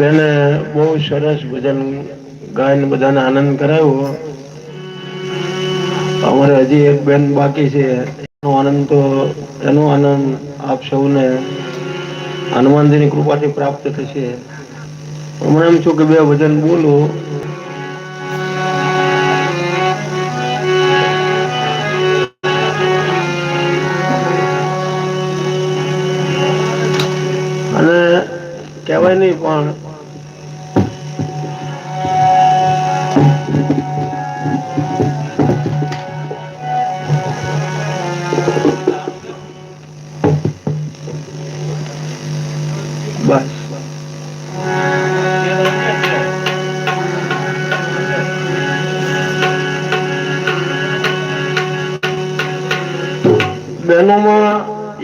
બેને બહુ સરસ ભજન ગાયન બધાને આનંદ કરાવ્યો અમારે હજી એક બેન બાકી છે, એનો આનંદ તો, એનો આનંદ આપ સૌને હનુમાનજીની કૃપાથી પ્રાપ્ત થશે. હમણાં એમ છું કે બે ભજન બોલું.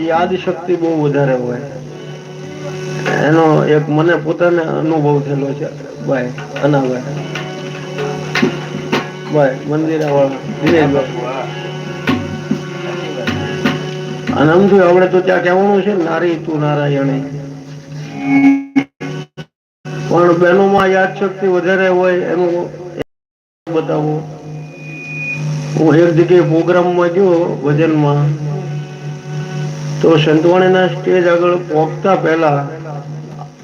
યાદ શક્તિ બહુ વધારે હોય. એનો એક મને પોતાને અનુભવ થયેલો છે. ભાઈ, અનાભાઈ. ભાઈ મંદિર વાળા અને આમ થયું આપડે તો ત્યાં કહેવાનું છે, નારી તું નારાયણી. પણ બહેનોમાં યાદ શક્તિ વધારે હોય એનું બતાવો. હું એક જગ્યાએ પ્રોગ્રામમાં ગયો ભજનમાં. તો સંતવાણીના સ્ટેજ આગળ પહોંચતા પહેલા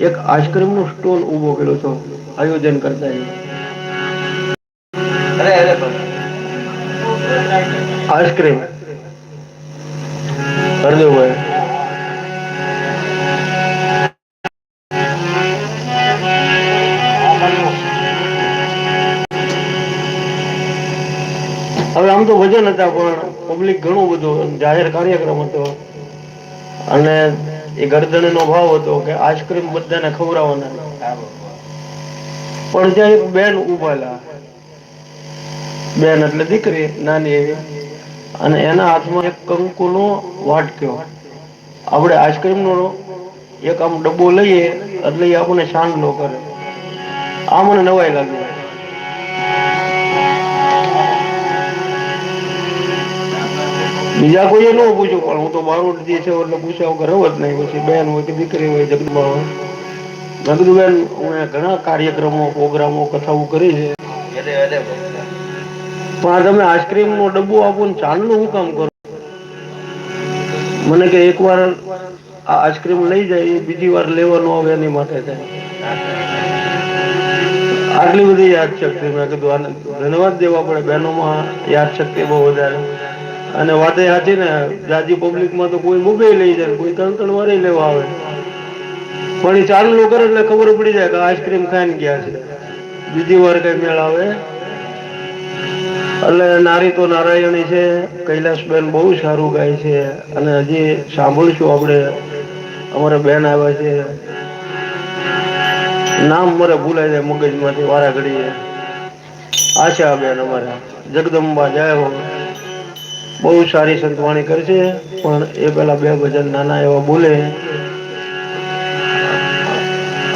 એક આઈસ્ક્રીમ નો સ્ટોલ ઊભો કર્યો હતો. આયોજન કરતા આઈસ્ક્રીમ. હરદેવભાઈ હવે આમ તો વજન હતા પણ પબ્લિક ઘણું બધું જાહેર કાર્યક્રમ હતો. અને એ ગરદન નો ભાવ હતો કે આઈસ્ક્રીમ બધાને ખવડાવવાના પણ ત્યાં એક બેન ઉભાલા બેન એટલે દીકરી, નાની એવી, અને એના હાથમાં એક કંકુ નો વાટક્યો. આપણે આઈસ્ક્રીમ નો એક આમ ડબ્બો લઈએ, એટલે એ આપણને સાંડલો કરે. આ મને નવાઈ લાગી બીજા કોઈ ન પૂછ્યું, પણ હું તો મારું જે છે એટલે પૂછ્યા વગર જ નહીં. પછી બેન હોય કે દીકરી હોય જગદમાં હોય. જગદુબેન હું ઘણા કાર્યક્રમો, પ્રોગ્રામો, કથાઓ કરી છે. પણ તમે આઈસ્ક્રીમ નો ડબ્બો આપો ને ચાંદનું હું કામ કરો? મને કે એક વાર આ આઈસ્ક્રીમ લઈ જાય, એ બીજી વાર લેવાનો આવે એની માટે થાય. આટલી બધી યાદ શક્તિ મેં કીધું ધન્યવાદ દેવા પડે. બહેનોમાં યાદ શક્તિ બહુ વધારે. અને વાતે સાચી ને જાજી પબ્લિકમાં તો કોઈ મોબાઈલ લઈ જાય, કોઈ ત્રણ ત્રણ વાર લેવા આવે. પણ એ ચાલુ કરે એટલે ખબર પડી જાય કે આઈસ્ક્રીમ ખાઈને ગયા છે. બીજી વાર કઈ મેળ આવે. એટલે નારી તો નારાયણી છે, કૈલાસબેન બહુ સારું ગાય છે. અને હજી સાંભળશું આપણે, અમારા બેન આવ્યા છે. નામ મારે ભૂલાય જાય મગજમાંથી વારા ઘડીએ આશા બેન અમારા, જગદંબા, જય હો. બહુ સારી સંતવાણી કરશે પણ એ પેલા બે ભજન નાના એવા બોલે.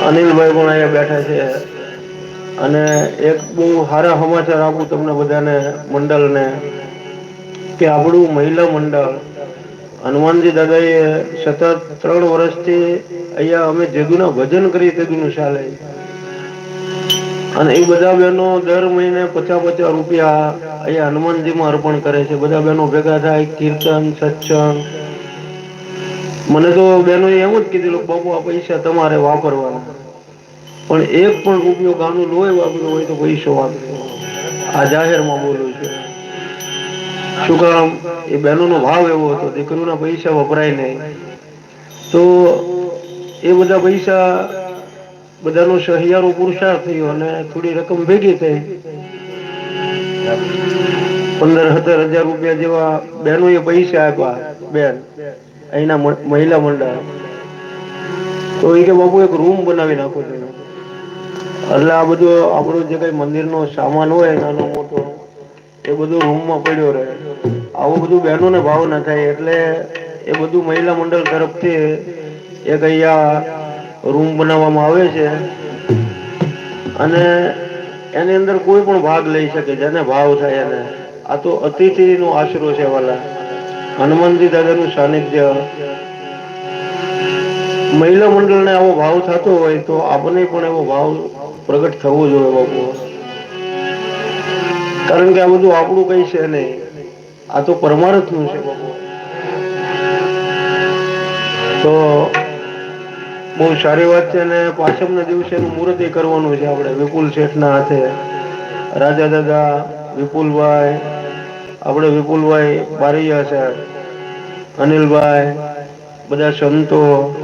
અનિલભાઈ પણ અહીંયા બેઠા છે. અને એક બહુ સારા સમાચાર આપું તમને બધાને, મંડળને, કે આપણું મહિલા મંડળ, હનુમાનજી દાદાએ સતત ત્રણ વર્ષથી અહીંયા અમે જેદુના ભજન કરી તેદુનું ચાલે અને એ બધા બહેનો દર મહિને પચાસ પચાસ રૂપિયા અહીંયા હનુમાનજીમાં અર્પણ કરે છે. બધા બહેનો ભેગા થાય, કીર્તન, સત્સંગ. મને તો બહેનો એમ જ કીધેલું, બાપુ, આ પૈસા તમારે વાપરવાના. પણ એક પણ રૂપિયો ગાનું લોહી વાપર્યો હોય તો પૈસો વાપરો. આ જાહેરમાં બોલું છું. શું કામ? એ બહેનોનો ભાવ એવો હતો, દીકરીઓના પૈસા વપરાય નહીં. તો એ બધા પૈસા બધાનો સહિયારો પુરુષાર્થ થયો અને થોડી રકમ ભેગી થઈ. પંદર સત્તર હજાર રૂપિયા જેવા બહેનો એ પૈસા આપ્યા, બેન, અહીંના મહિલા મંડળ. તો એ કે, બાપુ, એક રૂમ બનાવી નાખો છો એટલે આ બધું, આપણું જે કઈ મંદિરનો સામાન હોય, નાનો મોટો, એ બધું રૂમમાં પડ્યો રહે. આવું બધું બહેનોને ભાવ ના થાય, એટલે એ બધું મહિલા મંડળ તરફથી એક અહીંયા રૂમ બનાવવામાં આવે છે. અને એની અંદર કોઈ પણ ભાગ લઈ શકે જેને ભાવ થાય એને. આ તો અતિથિ નો આશરો છે વાલા. હનુમાનજી દાદાનું સાનિધ્ય. મહિલા મંડળને આવો ભાવ થતો હોય તો આપણને પણ એવો ભાવ પ્રગટ થવો જોઈએ બાપુ. કારણ કે આ બધું આપણું કઈ છે નહીં. આ તો પરમાર્થનું છે બાપુ. તો બહુ સારી વાત છે અને પાછમના દિવસે એનું મુહૂર્ત કરવાનું છે આપણે. વિપુલ શેઠના હાથે. રાજા દાદા, વિપુલભાઈ, આપણે વિપુલભાઈ બારૈયા સાહેબ, અનિલભાઈ, બધા સંતો,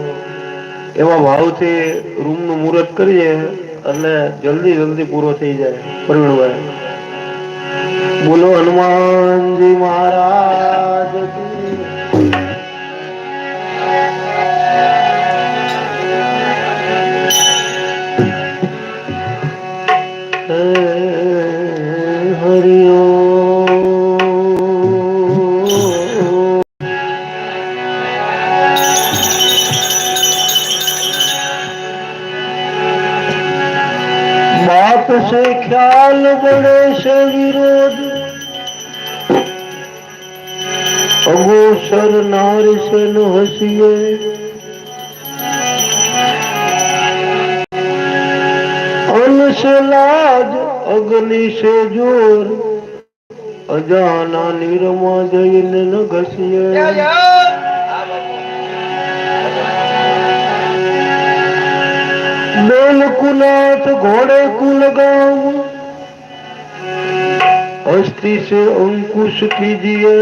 એવા ભાવથી રૂમનું મુહૂર્ત કરીએ એટલે જલ્દી જલ્દી પૂરો થઈ જાય. પ્રવીણભાઈ. બોલો હનુમાનજી મહારાજ. કરે છે વિરોધ અગોસર નાર છે નો હસીએ. અનશે લાજ અગ્નિ છે જોર. અજાના નિરમા જઈને ન ઘસીએ. બેલ કુનાથ ઘોડે કુલ ગામ અસ્થિ સે અંકુશ કીજીએ.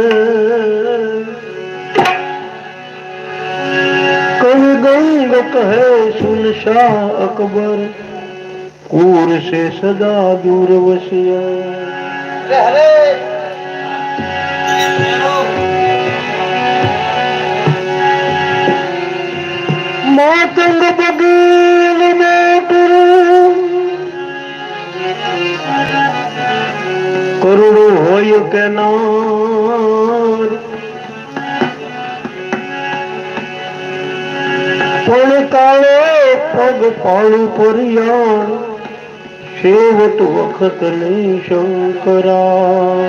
કહ ગંગ કહે સુન શાહ અકબર કૂર સે સદા દૂર વસિયા. મોતંગ બગી કરોડો હોય કે નાર પણ કાળે પગ પાળું પરિયાણ છેવટ વખત નહીં શંકરા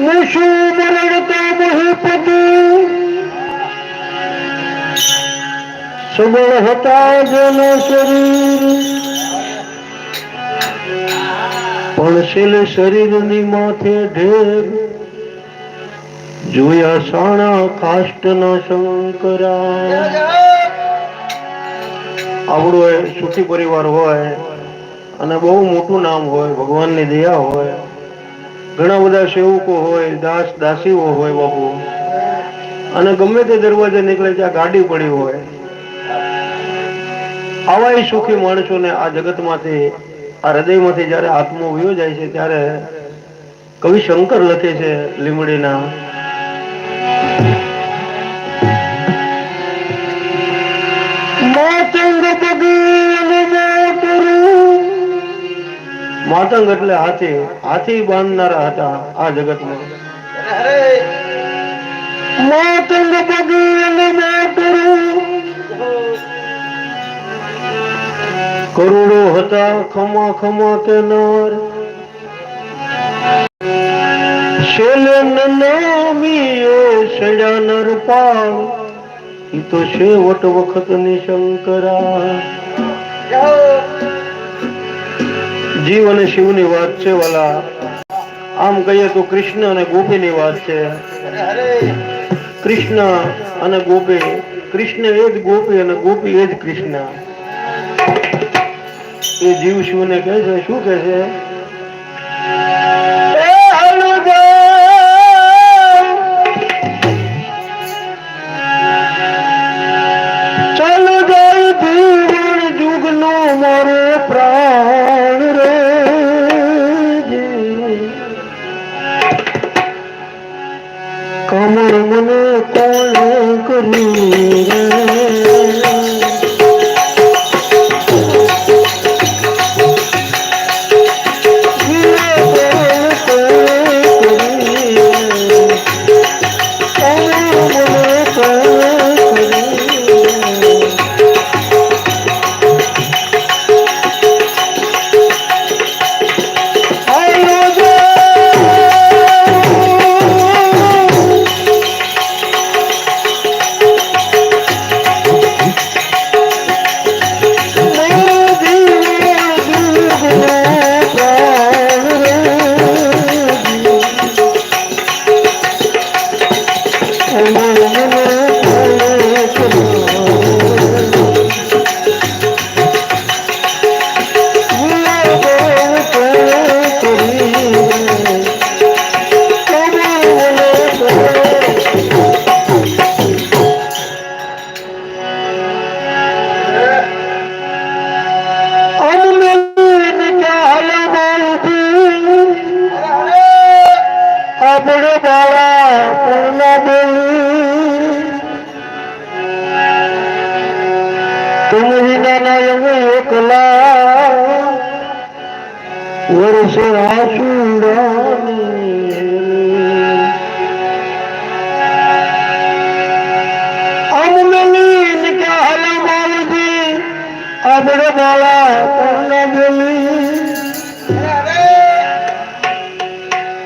મુશું મરણતા મહીપદી સબળ હતા પણ શરીરની માથે ઢેર. જોયા સાણા કાષ્ટના શંકરા. આપણો સુખી પરિવાર હોય અને બહુ મોટું નામ હોય, ભગવાનની દયા હોય. ઘણા બધા સેવકો હોય, દાસ, દાસીઓ હોય બાપુ. અને ગમે તે દરવાજે નીકળે ત્યાં ગાડી પડી હોય. આવા સુખી માણસોને આ જગતમાંથી આ હૃદયમાંથી જ્યારે આત્મો વયો જાય છે ત્યારે કવિ શંકર લખે છે લીમડીના. માતંગ એટલે હાથી. હાથી બાંધનારા હતા આ જગતમાં. માતંગ બગીલ મોટરું. કરોડો હતા, ખમા ખમા કેનાર. શેલે નામી એ સડ્યા પાળ ઈ તો છેવટ વખતની શંકરા. જીવ અને શિવની વાત છે વાલા. આમ કહીએ તો કૃષ્ણ અને ગોપી ની વાત છે. કૃષ્ણ અને ગોપી. કૃષ્ણ એ જ ગોપી અને ગોપી એ જ કૃષ્ણ. એ જીવ શિવને કહે છે? શું કહે છે?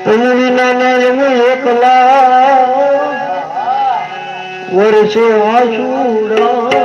તું વિના હું એકલા. વર્ષે આશુડા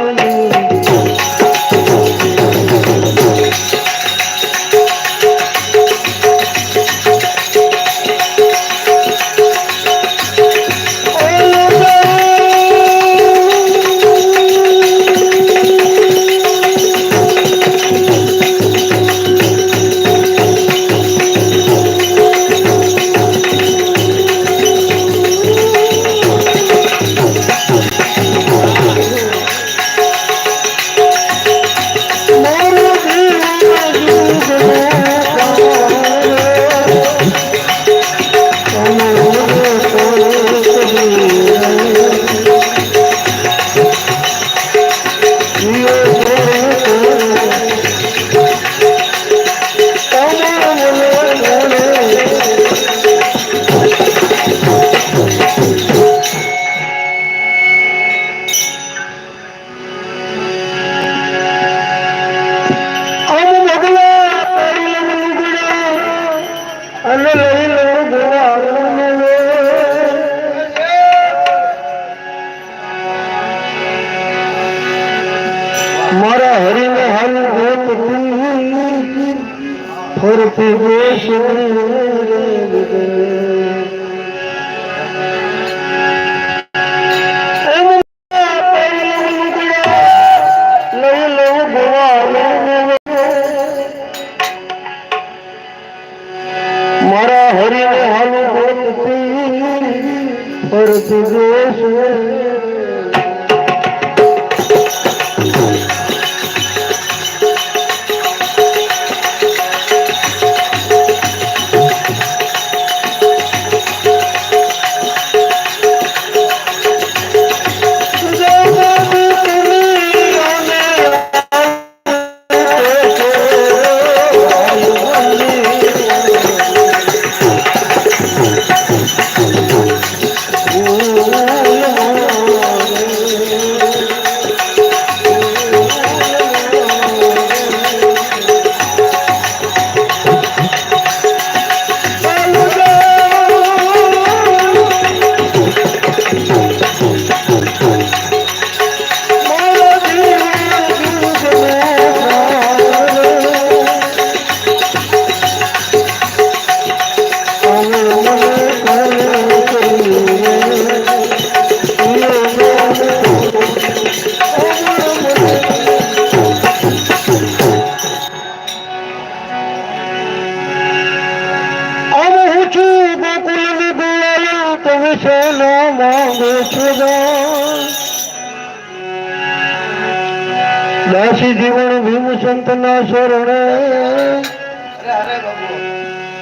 રે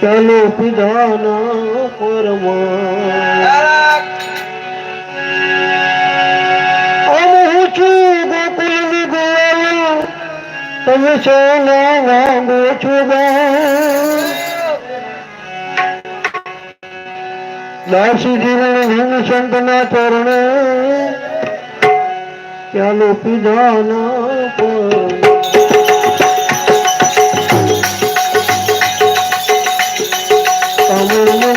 પેલો પીધાનો પરમો તમે છો ના માંગો છો દાસીજીને હિમ સંતના ચરણે ચાલો પીધાનો પર 呜呜。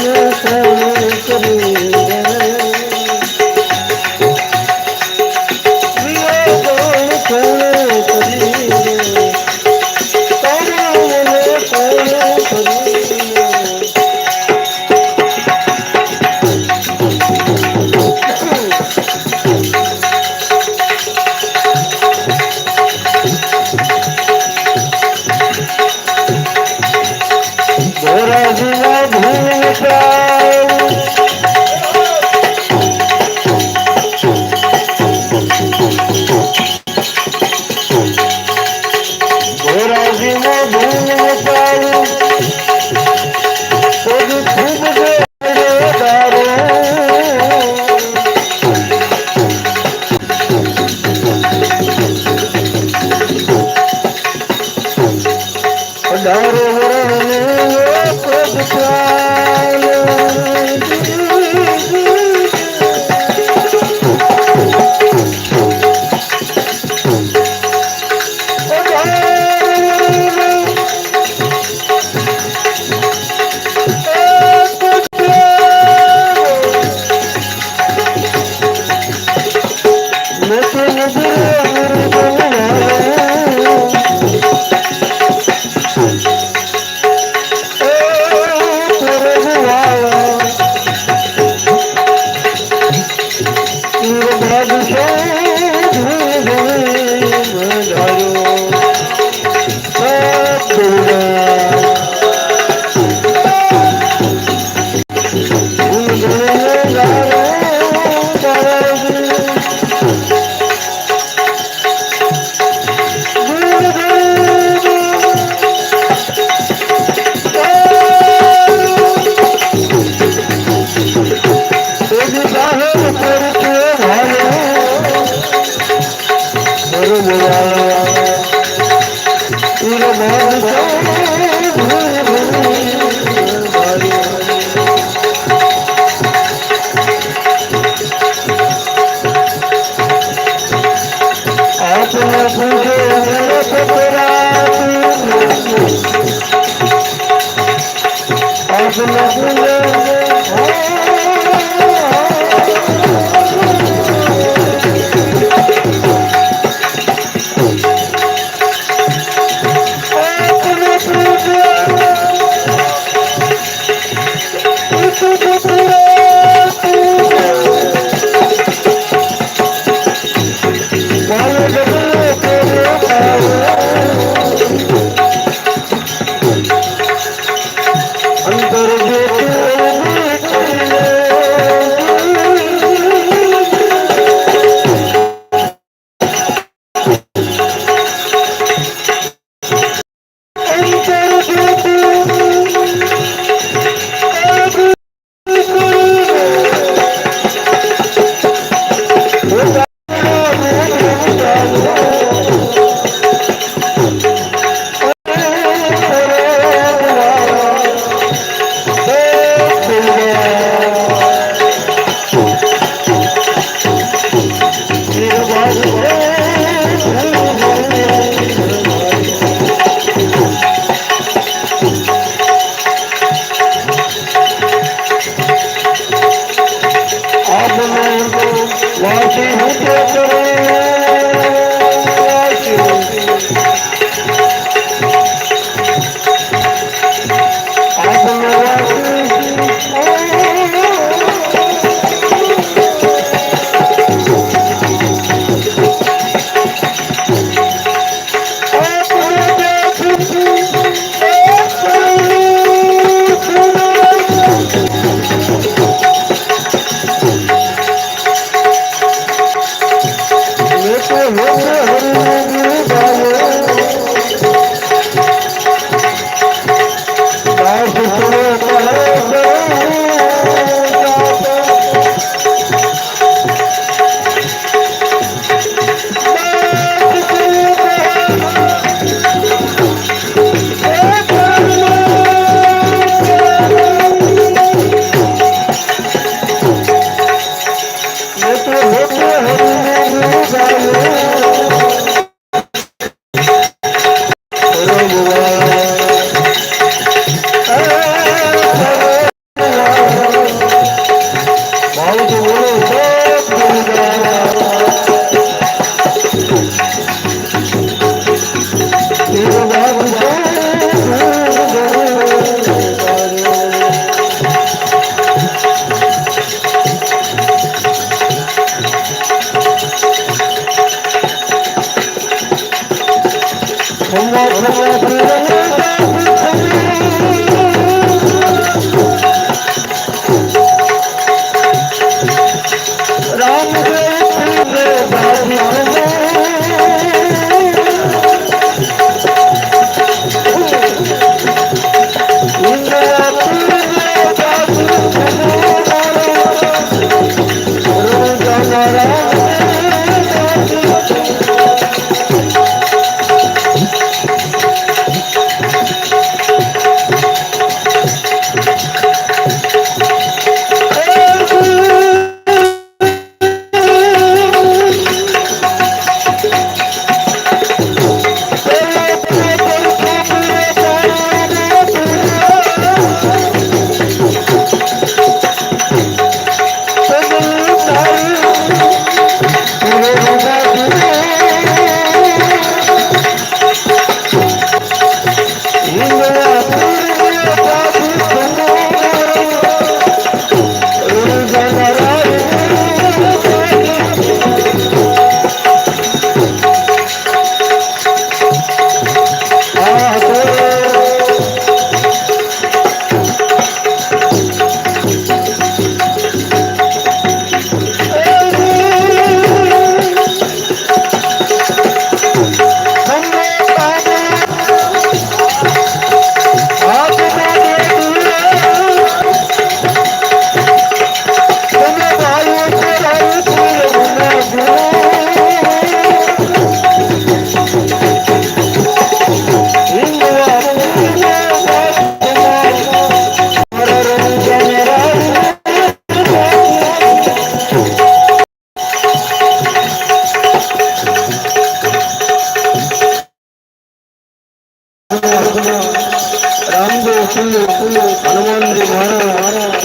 રામદેવ પુણ્ય પુણ્ય હનુમાનજી મહારાજ.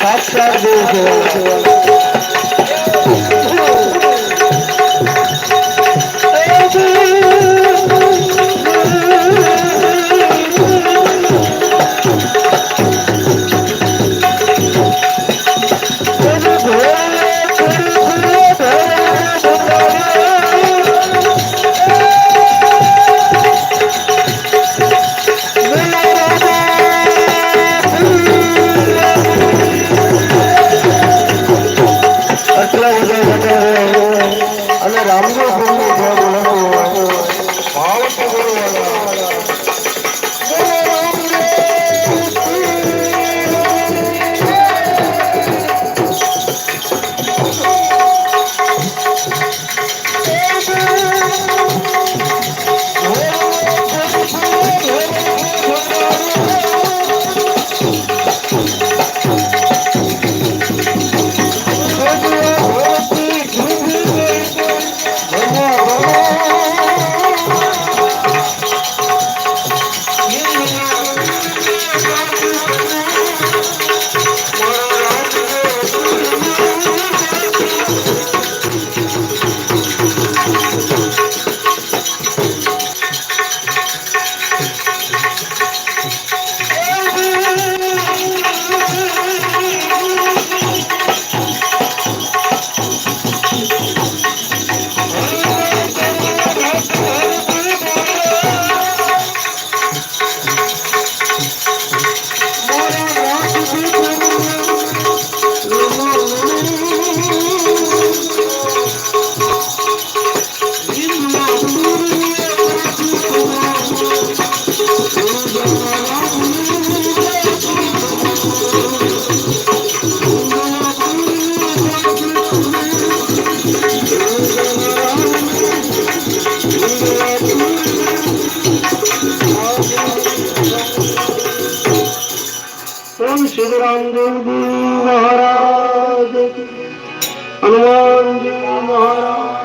સાક્ષાત દેવ કહેવાય હનુમાનજી મહારાજ